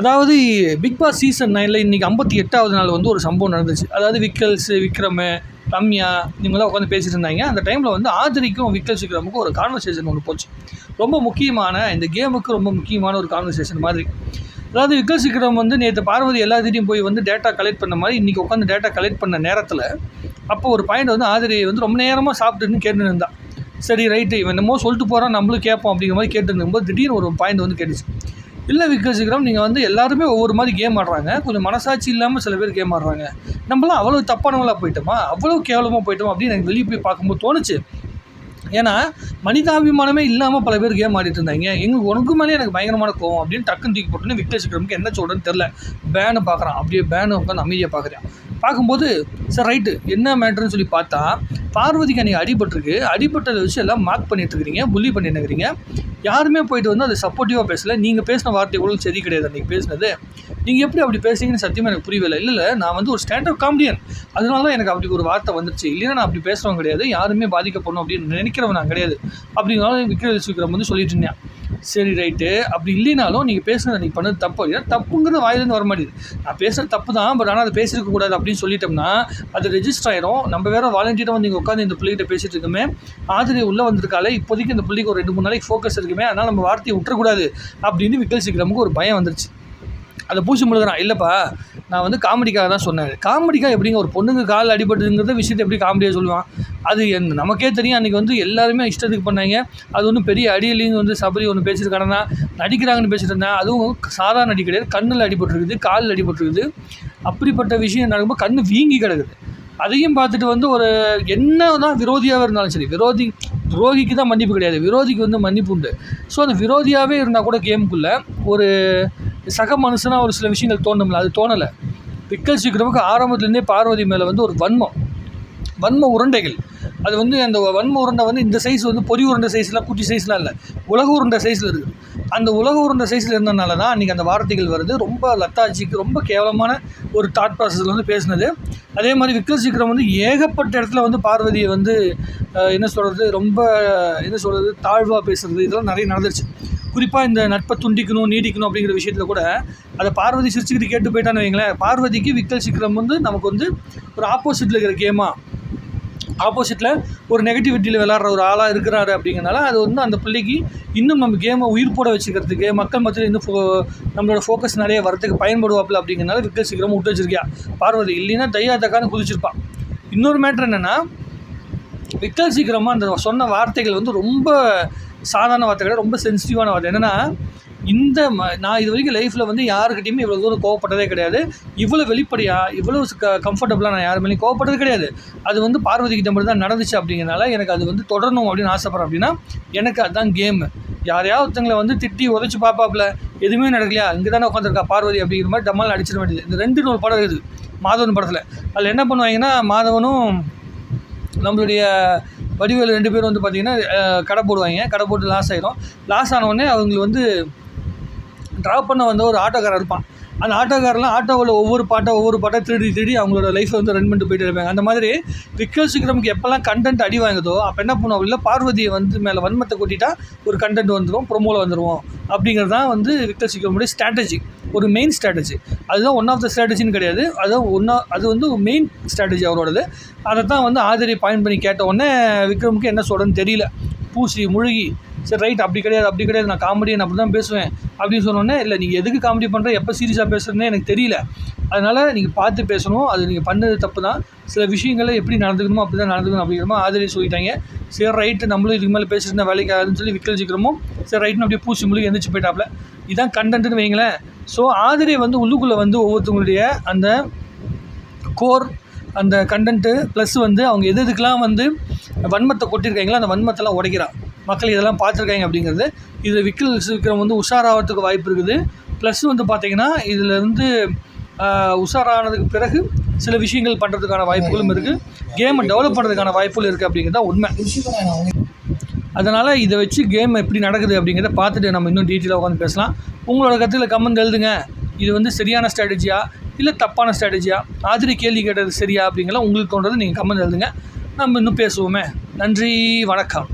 அதாவது big Boss season நைனில் இன்றைக்கி ஐம்பத்தி எட்டாவது நாள் வந்து ஒரு சம்பவம் நடந்துச்சு. அதாவது விக்கல்ஸ் விக்ரம் ரம்யா இவங்களாம் உட்காந்து பேசிட்டு இருந்தாங்க. அந்த டைமில் வந்து ஆதிரிக்கும் விக்கல்ஸ் விக்ரமுக்கும் ஒரு கான்வர்சேஷன் ஒன்று போச்சு. ரொம்ப முக்கியமான இந்த கேமுக்கு ரொம்ப முக்கியமான ஒரு கான்வர்சேஷன் மாதிரி. அதாவது விக்கல்ஸ் விக்ரம் வந்து நேற்று பார்வதி எல்லாத்திட்டையும் போய் வந்து டேட்டா கலெக்ட் பண்ண மாதிரி இன்றைக்கி உட்காந்து டேட்டா கலெக்ட் பண்ண நேரத்தில் அப்போ ஒரு பாயிண்ட் வந்து ஆதிரி வந்து ரொம்ப நேரமாக சாப்பிட்டுன்னு கேட்டுன்னு இருந்தான் சரி ரைட்டு இவன் என்னமோ சொல்லிட்டு போகிறான் நம்மளும் கேட்போம் அப்படிங்கிற மாதிரி கேட்டு இருக்கும்போது திடீர்னு ஒரு பாயிண்ட் வந்து கேட்டுச்சு. இல்லை விக்கசிக்கிறோம் நீங்கள் வந்து எல்லாருமே ஒவ்வொரு மாதிரி கேம் ஆடுறாங்க. கொஞ்சம் மனசாட்சி இல்லாமல் சில பேர் கேம் ஆடுறாங்க. நம்மளாம் அவ்வளோ தப்பானவங்களாக போயிட்டோமா? அவ்வளோ கேவலமாக போயிட்டோமா? அப்படின்னு எனக்கு வெளியே போய் பார்க்கும்போது தோணுச்சு. ஏன்னா மனிதாபிமானமே இல்லாமல் பல பேர் கேம் ஆடிட்டு இருந்தாங்க. எங்களுக்கு உனக்கு மேலே எனக்கு பயங்கரமான கோவம் அப்படின்னு டக்குன்னு தூக்கி போட்டுன்னு விக்டர் என்ன சொல்கிறேன்னு தெரில பேனு பார்க்குறான் அப்படியே பேனு உட்காந்து அமைதியாக பார்க்குறேன் பார்க்கும்போது சார் ரைட்டு என்ன மேட்ருன்னு சொல்லி பார்த்தா பார்வதிக்கு நீங்கள் அடிபட்டிருக்கு. அடிபட்டதை வச்சு எல்லாம் மார்க் பண்ணிட்டு இருக்கிறீங்க புள்ளி பண்ணிட்டுருக்கிறீங்க. யாருமே போயிட்டு வந்து அது சப்போர்ட்டிவாக பேசலை. நீங்கள் பேசின வார்த்தை கூட சரி கிடையாது அன்றைக்கி பேசினது. நீங்கள் எப்படி அப்படி பேசுறீங்கன்னு சத்தியமாக எனக்கு புரியவில்லை. இல்லை இல்லை நான் வந்து ஒரு ஸ்டாண்டப் காமெடியன் அதனால தான் எனக்கு அப்படி ஒரு வார்த்தை வந்துருச்சு. இல்லைன்னா நான் அப்படி பேசுகிறவங்க கிடையாது. யாருமே பாதிக்கப்படணும் அப்படின்னு நினைக்கிறவன் நான் கிடையாது. அப்படிங்கிறனால விக்ரம் விக்ரம் வந்து சொல்லிட்டு இருந்தேன். சரி ரைட்டு. அப்படி இல்லைனாலும் நீங்கள் பேசுகிறது நீங்கள் பண்ணது தப்பு. ஏன்னா தப்புங்கிறது வாயிலேருந்து வர மாட்டேங்குது. நான் பேசுகிறது தப்பு தான் பட் ஆனால் அதை பேசியிருக்க கூடாது அப்படின்னு சொல்லிட்டோம்னா அது ரெஜிஸ்டர் ஆயிரும். நம்ம வேற வாலண்டியராக வந்து நீங்கள் உட்காந்து இந்த பிள்ளைகிட்ட பேசிட்டு இருக்கமே ஆதிரி உள்ளே வந்திருக்காலே இப்போதைக்கு இந்த பிள்ளைக்கு ஒரு ரெண்டு மூணு நாளைக்கு ஃபோக்கஸ் இருக்குமே அதனால் நம்ம வார்த்தையை விட்டுறக்கூடாது அப்படின்னு விக்கல் சீக்கிரமுக்கு ஒரு பயம் வந்துருச்சு. அதை பூசி முழுகிறான். இல்லைப்பா நான் வந்து காமெடிக்காக தான் சொன்னேன். காமெடிக்காக எப்படிங்க ஒரு பொண்ணுங்க கால் அடிபட்டுங்கிறத விஷயத்தை எப்படி காமெடியாக சொல்லுவான்? அது என் நமக்கே தெரியும். அன்றைக்கி வந்து எல்லாருமே இஷ்டத்துக்கு பண்ணாங்க. அது ஒன்றும் பெரிய அடியிலையும் வந்து சபரி ஒன்று பேசிட்டு நடிக்கிறாங்கன்னு பேசிட்டு இருந்தேன் அதுவும் சாதாரண அடி கிடையாது. கண்ணில் அடிபட்டுருக்குது காலில் அடிபட்டுருக்குது. அப்படிப்பட்ட விஷயம் நடக்கும்போது கண் வீங்கி கிடக்குது. அதையும் பார்த்துட்டு வந்து ஒரு என்ன தான் விரோதியாக இருந்தாலும் சரி விரோதி துரோகிக்கு தான் மன்னிப்பு கிடையாது. விரோதிக்கு வந்து மன்னிப்பு உண்டு. ஸோ அந்த விரோதியாகவே இருந்தால் கூட கேமுக்குள்ளே ஒரு சக மனுஷனாக ஒரு சில விஷயங்கள் தோணும்ல அது தோணலை. பிக்கல் சீக்கிரமுக்கு ஆரம்பத்துலேருந்தே பார்வதி மேலே வந்து ஒரு வன்மம். வன்ம உருண்டைகள். அது வந்து அந்த வன்ம உருண்டை வந்து இந்த சைஸ் வந்து பொறி உருண்டை சைஸ்லாம் குட்டி சைஸ்லாம் இல்லை. உலக உருண்டை சைஸில் இருக்குது. அந்த உலக உருண்டை சைஸில் இருந்தனால தான் அன்றைக்கி அந்த வார்த்தைகள் வருது. ரொம்ப லத்தாஜிக்கு ரொம்ப கேவலமான ஒரு தாட் ப்ராசஸில் வந்து பேசினது. அதே மாதிரி விக்ரம் சீக்கிரம் வந்து ஏகப்பட்ட இடத்துல வந்து பார்வதியை வந்து என்ன சொல்கிறது ரொம்ப என்ன சொல்கிறது தாழ்வாக பேசுகிறது இதெல்லாம் நிறைய நடந்துருச்சு. குறிப்பாக இந்த நட்பை துண்டிக்கணும் நீடிக்கணும் அப்படிங்கிற விஷயத்தில் கூட அதை பார்வதி சிரிச்சுக்கிட்டு கேட்டு போயிட்டான்னு வைங்களேன். பார்வதிக்கு விக்கல் சீக்கிரம் வந்து நமக்கு வந்து ஒரு ஆப்போசிட்டில் இருக்கிற கேமாக ஆப்போசிட்டில் ஒரு நெகட்டிவிட்டியில் விளாட்ற ஒரு ஆளாக இருக்கிறாரு அப்படிங்கிறனால அது வந்து அந்த பிள்ளைக்கு இன்னும் நம்ம கேமை உயிர் போட வச்சுக்கிறதுக்கு மக்கள் மத்தியில் இன்னும் ஃபோ நம்மளோட ஃபோக்கஸ் நிறைய வரதுக்கு பயன்படுவாப்பில் அப்படிங்கிறனால விக்கல் சீக்கிரமாக விட்டு வச்சிருக்கியா. பார்வதி இல்லைன்னா தையா தக்கான்னு குதிச்சிருப்பான் இன்னொரு மேட்ரு என்னென்னா விக்கல் சீக்கிரமாக அந்த சொன்ன வார்த்தைகள் வந்து ரொம்ப சாதாரண வார்த்தைகள் ரொம்ப சென்சிட்டிவான வார்த்தை. என்னென்னா இந்த ம நான் இது வரைக்கும் லைஃப்பில் வந்து யாருக்கிட்டையுமே இவ்வளோ தூரம் கோவப்பட்டதே கிடையாது. இவ்வளோ வெளிப்படையாக இவ்வளோ க கம்ஃபர்டபுளாக நான் யார் மேலேயும் கோவப்பட்டது கிடையாது. அது வந்து பார்வதி கிட்ட மட்டும் தான் நடந்துச்சு அப்படிங்கிறனால எனக்கு அது வந்து தொடரணும் அப்படின்னு ஆசைப்பட்றேன் அப்படின்னா எனக்கு அதுதான் கேமு யாரையாவது ஒருத்தங்களை வந்து திட்டி உதச்சி பார்ப்பாப்புல. எதுவுமே நடக்கலையா? இங்கே தானே உட்காந்துருக்கா பார்வதி அப்படிங்கிற மாதிரி டம்மால் அடிச்சிட வேண்டியது. இந்த ரெண்டு ஒரு படம் இருக்குது மாதவன் படத்தில். அதில் என்ன பண்ணுவாங்கன்னா மாதவனும் நம்மளுடைய வடிவேலு ரெண்டு பேரும் வந்து பார்த்திங்கன்னா கடை போடுவாங்க. கடை போட்டு லாஸ் ஆகிடும் லாஸ் ஆனவுடனே அவங்களுக்கு வந்து ட்ராப் பண்ண வந்த ஒரு ஆட்டோக்காரர் இருப்பான். அந்த ஆட்டோக்காரெலாம் ஆட்டோவில் ஒவ்வொரு பாட்டை ஒவ்வொரு பாட்டை திருடி திருடி அவங்களோட லைஃப்பை வந்து ரன் பண்ணிட்டு போயிட்டு இருப்பாங்க. அந்த மாதிரி விக்கல் சிக்ரமுக்கு எப்போல்லாம் கண்டென்ட் அடி வாங்குதோ அப்போ என்ன பண்ணுவோம் இல்லை பார்வதியை வந்து மேலே வன்மத்தை கொட்டிட்டா ஒரு கண்டென்ட் வந்துடும் ப்ரொமோவில் வந்துடுவோம் அப்படிங்கிறது தான் வந்து விக்கல் சிக்ரமுடைய ஸ்ட்ராட்டஜி ஒரு மெயின் ஸ்ட்ராட்டஜி அதுதான் ஒன் ஆஃப் த ஸ்ட்ராட்டஜின்னு கிடையாது. அதுதான் ஒன்றா அது வந்து மெயின் ஸ்ட்ராட்டஜி அவரோடது. அதை தான் வந்து ஆதிரி பாயிண்ட் பண்ணி கேட்ட உடனே விக்ரமுக்கு என்ன சொல்கிறேன்னு தெரியல. பூசி முழுகி சரி ரைட் அப்படி கிடையாது அப்படி கிடையாது நான் காமெடி நான் அப்படி தான் பேசுவேன். அப்படின்னு சொன்னோன்னே இல்லை நீங்கள் எதுக்கு காமெடி பண்ணுற எப்போ சீரியஸாக பேசுகிறேன்னு எனக்கு தெரியல. அதனால் நீங்கள் பார்த்து பேசணும். அது நீங்கள் பண்ணது தப்பு தான். சில விஷயங்களை எப்படி நடந்துக்கணுமோ அப்படி தான் நடந்துக்கணும் அப்படிங்கிற ஆதரவு சொல்லிட்டாங்க. சரி ரைட்டு நம்மளும் இதுக்கு மேலே பேசிட்டு வேலைக்கு ஆகுதுன்னு சொல்லி விக்கல் சீக்கிரமும் சரி ரைட்னு அப்படியே பூசி முழுகி எந்திரிச்சு போயிட்டாப்ல. இதான் கண்டென்ட்னு வைங்களேன். ஸோ ஆதிரை வந்து உள்ளுக்குள்ளே வந்து ஒவ்வொருத்தவங்களுடைய அந்த கோர் அந்த கண்டென்ட்டு ப்ளஸ் வந்து அவங்க எது எதுக்கெலாம் வந்து வன்மத்தை கொட்டியிருக்காங்களோ அந்த வன்மத்தெல்லாம் உடைக்கிறான் மக்கள் இதெல்லாம் பார்த்துருக்காங்க அப்படிங்கிறது. இதில் விக்கில் விக்ரம் வந்து உஷாராகிறதுக்கு வாய்ப்பு இருக்குது. ப்ளஸ் வந்து பார்த்திங்கன்னா இதில் வந்து உஷாரானதுக்கு பிறகு சில விஷயங்கள் பண்ணுறதுக்கான வாய்ப்புகளும் இருக்குது கேமை டெவலப் பண்ணுறதுக்கான வாய்ப்புகள் இருக்குது அப்படிங்கிறது உண்மை. அதனால் இதை வச்சு கேம் எப்படி நடக்குது அப்படிங்கிறத பார்த்துட்டு நம்ம இன்னும் டீட்டெயிலாக உட்காந்து பேசலாம். உங்களோட கருத்தில் கமெண்ட் எழுதுங்க. இது வந்து சரியான ஸ்ட்ராட்டஜியா இல்லை தப்பான ஸ்ட்ராட்டஜியா ஆதிரி கேள்வி கேட்டது சரியா அப்படிங்கலாம் உங்களுக்கு தோன்றது நீங்கள் கமெண்ட் எழுதுங்க. நம்ம இன்னும் பேசுவோமே. நன்றி வணக்கம்.